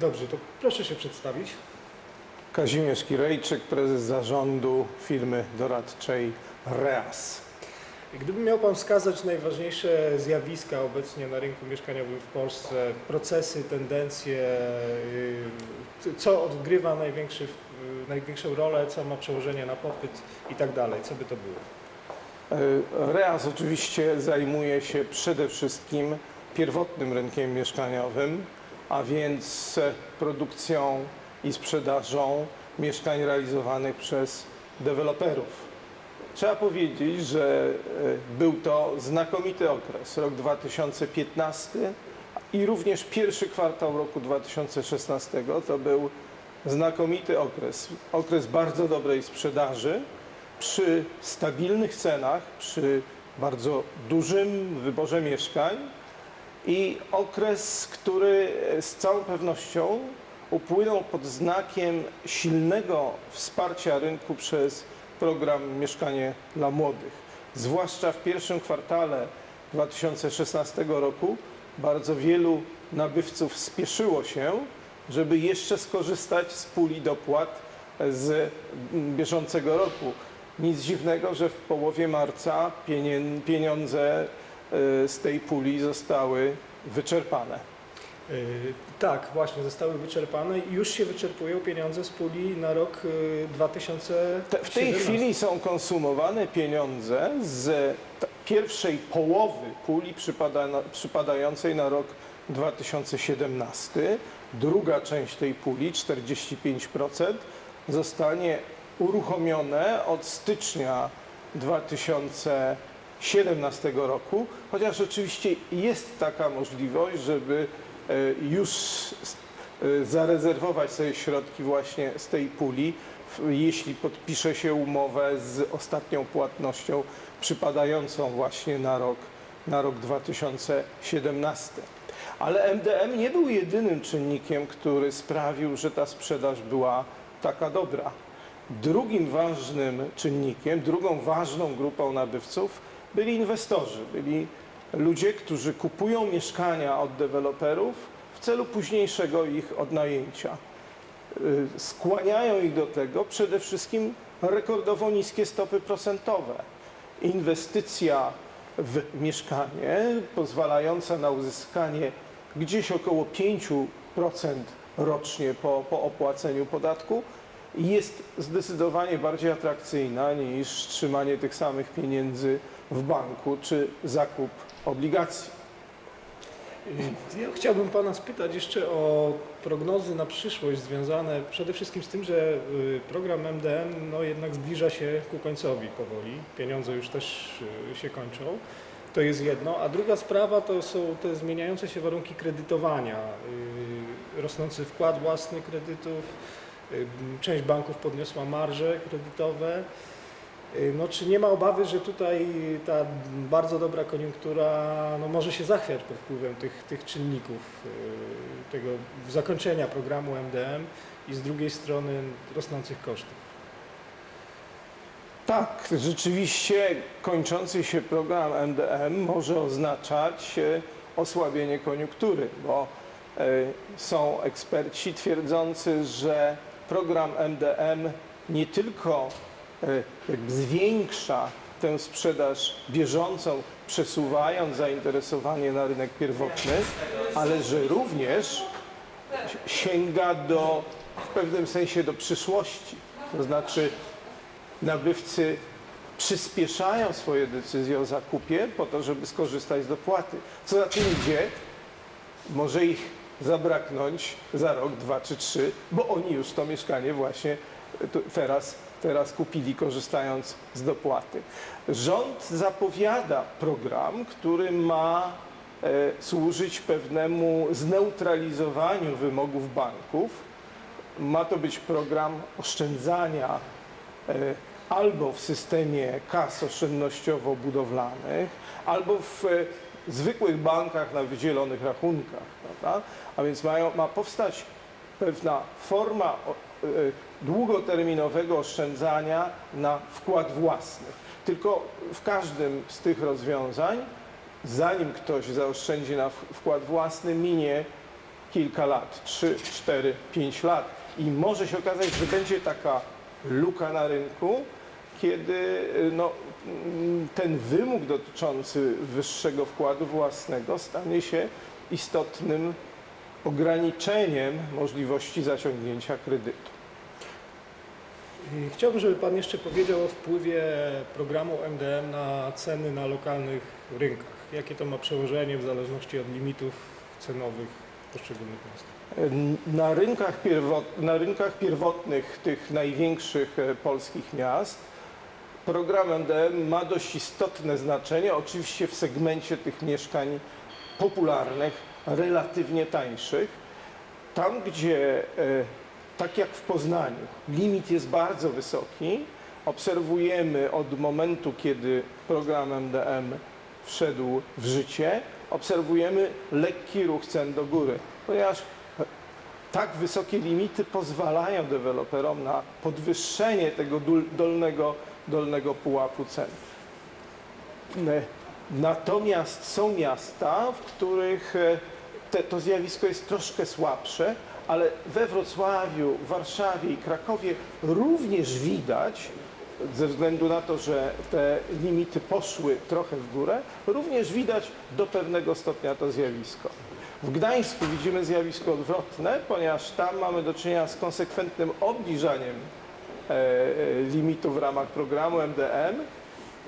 Dobrze, to proszę się przedstawić. Kazimierz Kirejczyk, prezes zarządu firmy doradczej REAS. Gdyby miał Pan wskazać najważniejsze zjawiska obecnie na rynku mieszkaniowym w Polsce, procesy, tendencje, yy, co odgrywa yy, największą rolę, co ma przełożenie na popyt i tak dalej, co by to było? E, REAS oczywiście zajmuje się przede wszystkim pierwotnym rynkiem mieszkaniowym, a więc produkcją i sprzedażą mieszkań realizowanych przez deweloperów. Trzeba powiedzieć, że e, był to znakomity okres, rok 2015 i również pierwszy kwartał roku 2016 to był znakomity okres, okres bardzo dobrej sprzedaży przy stabilnych cenach, przy bardzo dużym wyborze mieszkań i okres, który z całą pewnością upłynął pod znakiem silnego wsparcia rynku przez program Mieszkanie dla Młodych. Zwłaszcza w pierwszym kwartale 2016 roku bardzo wielu nabywców spieszyło się, żeby jeszcze skorzystać z puli dopłat z bieżącego roku. Nic dziwnego, że w połowie marca pieniądze z tej puli zostały wyczerpane. Yy, Tak, właśnie, zostały wyczerpane i już się wyczerpują pieniądze z puli na rok yy, 2017. Te, w tej chwili są konsumowane pieniądze z pierwszej połowy puli przypada, przypadającej na rok 2017. Druga część tej puli, 45%, zostanie uruchomione od stycznia 2017 roku, chociaż oczywiście jest taka możliwość, żeby e, już e, zarezerwować sobie środki właśnie z tej puli, jeśli podpisze się umowę z ostatnią płatnością przypadającą właśnie na rok, na rok 2017. Ale MDM nie był jedynym czynnikiem, który sprawił, że ta sprzedaż była taka dobra. Drugim ważnym czynnikiem, drugą ważną grupą nabywców byli inwestorzy, byli ludzie, którzy kupują mieszkania od deweloperów w celu późniejszego ich odnajęcia. Y, Skłaniają ich do tego przede wszystkim rekordowo niskie stopy procentowe. Inwestycja w mieszkanie pozwalająca na uzyskanie gdzieś około 5% rocznie po, po opłaceniu podatku jest zdecydowanie bardziej atrakcyjna niż trzymanie tych samych pieniędzy w banku czy zakup obligacji. Ja chciałbym Pana spytać jeszcze o prognozy na przyszłość związane przede wszystkim z tym, że yy, program MDM no jednak zbliża się ku końcowi powoli. Pieniądze już też yy, się kończą. To jest jedno. A druga sprawa to są te zmieniające się warunki kredytowania. Yy, Rosnący wkład własny kredytów. Część banków podniosła marże kredytowe. Yy, No, czy nie ma obawy, że tutaj ta bardzo dobra koniunktura no, może się zachwiać pod wpływem tych, tych czynników, yy, tego zakończenia programu MDM i z drugiej strony rosnących kosztów? Tak, rzeczywiście kończący się program MDM może oznaczać e, osłabienie koniunktury, bo są eksperci twierdzący, że program MDM nie tylko jakby zwiększa tę sprzedaż bieżącą, przesuwając zainteresowanie na rynek pierwotny, ale że również sięga do, w pewnym sensie do przyszłości. To znaczy nabywcy przyspieszają swoje decyzje o zakupie po to, żeby skorzystać z dopłaty. Co za tym idzie, może ich zabraknąć za rok, dwa czy trzy, bo oni już to mieszkanie właśnie teraz, teraz kupili, korzystając z dopłaty. Rząd zapowiada program, który ma e, służyć pewnemu zneutralizowaniu wymogów banków. Ma to być program oszczędzania e, albo w systemie kas oszczędnościowo-budowlanych, albo w e, zwykłych bankach na wydzielonych rachunkach. Prawda? A więc mają, ma powstać pewna forma długoterminowego oszczędzania na wkład własny. Tylko w każdym z tych rozwiązań, zanim ktoś zaoszczędzi na wkład własny, minie kilka lat, 3, 4, 5 lat. I może się okazać, że będzie taka luka na rynku, kiedy y, no, mm, ten wymóg dotyczący wyższego wkładu własnego stanie się istotnym ograniczeniem możliwości zaciągnięcia kredytu. I Chciałbym, żeby Pan jeszcze powiedział o wpływie programu MDM na ceny na lokalnych rynkach. Jakie to ma przełożenie w zależności od limitów cenowych poszczególnych miast? Na rynkach, na rynkach pierwotnych tych największych e, polskich miast program MDM ma dość istotne znaczenie, oczywiście w segmencie tych mieszkań popularnych, relatywnie tańszych. Tam, gdzie, e, tak jak w Poznaniu, limit jest bardzo wysoki, obserwujemy od momentu, kiedy program MDM wszedł w życie, obserwujemy lekki ruch cen do góry, ponieważ tak wysokie limity pozwalają deweloperom na podwyższenie tego dolnego, dolnego pułapu cen. Ne- Natomiast są miasta, w których e, te, to zjawisko jest troszkę słabsze, ale we Wrocławiu, Warszawie i Krakowie również widać, ze względu na to, że te limity poszły trochę w górę, również widać do pewnego stopnia to zjawisko. W Gdańsku widzimy zjawisko odwrotne, ponieważ tam mamy do czynienia z konsekwentnym obniżaniem e, e, limitu w ramach programu MDM,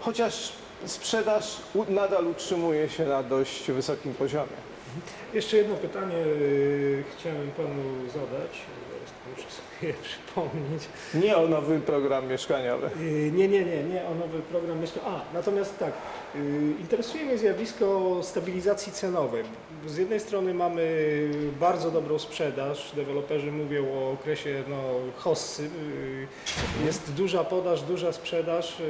chociaż sprzedaż nadal utrzymuje się na dość wysokim poziomie. Jeszcze jedno pytanie Panu zadać. To muszę sobie przypomnieć. Nie o nowy program mieszkaniowy. Y, Nie, nie, nie, nie o nowy program mieszka. A, natomiast tak, y, interesuje mnie zjawisko stabilizacji cenowej. Z jednej strony mamy bardzo dobrą sprzedaż, deweloperzy mówią o okresie no, hossy, y, jest duża podaż, duża sprzedaż,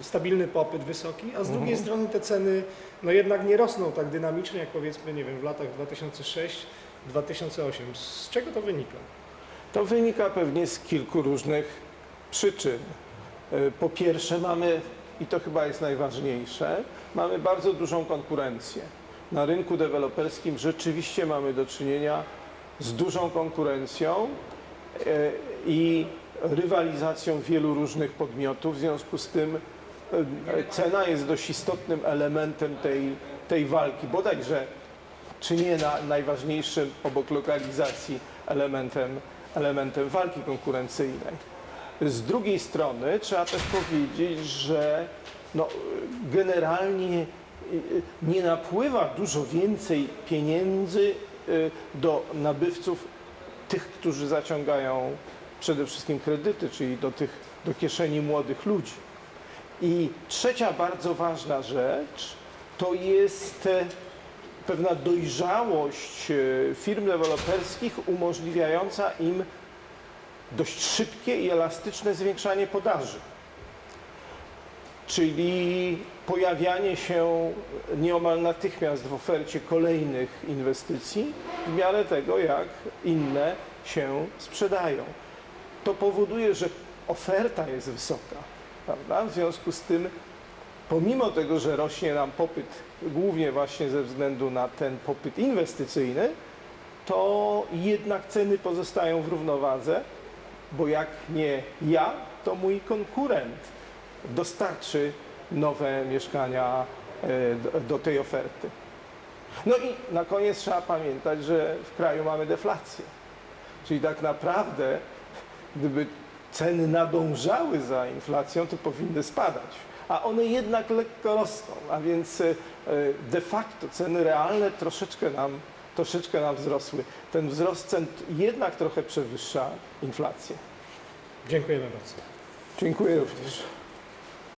stabilny popyt wysoki, a z drugiej strony te ceny no jednak nie rosną tak dynamicznie jak powiedzmy, nie wiem, w latach 2006-2008. Z czego to wynika? To wynika pewnie z kilku różnych przyczyn. E, Po pierwsze mamy, i to chyba jest najważniejsze, mamy bardzo dużą konkurencję. Na rynku deweloperskim rzeczywiście mamy do czynienia z dużą konkurencją e, i rywalizacją wielu różnych podmiotów. W związku z tym e, cena jest dość istotnym elementem tej, tej walki. Bodajże czy nie na najważniejszym obok lokalizacji elementem, elementem walki konkurencyjnej. Z drugiej strony trzeba też powiedzieć, że no, generalnie y, y, nie napływa dużo więcej pieniędzy y, do nabywców, tych, którzy zaciągają przede wszystkim kredyty, czyli do, tych, do kieszeni młodych ludzi. I trzecia bardzo ważna rzecz to jest e, pewna dojrzałość e, firm deweloperskich umożliwiająca im dość szybkie i elastyczne zwiększanie podaży. Czyli pojawianie się nieomal natychmiast w ofercie kolejnych inwestycji w miarę tego, jak inne się sprzedają. To powoduje, że oferta jest wysoka, prawda? W związku z tym pomimo tego, że rośnie nam popyt, głównie właśnie ze względu na ten popyt inwestycyjny, to jednak ceny pozostają w równowadze, bo jak nie ja, to mój konkurent dostarczy nowe mieszkania e, do, do tej oferty. No i na koniec trzeba pamiętać, że w kraju mamy deflację. Czyli tak naprawdę, gdyby ceny nadążały za inflacją, to powinny spadać. A one jednak lekko rosną, a więc e, de facto ceny realne troszeczkę nam, troszeczkę nam wzrosły. Ten wzrost cen jednak trochę przewyższa inflację. Dziękujemy bardzo. Dziękuję również.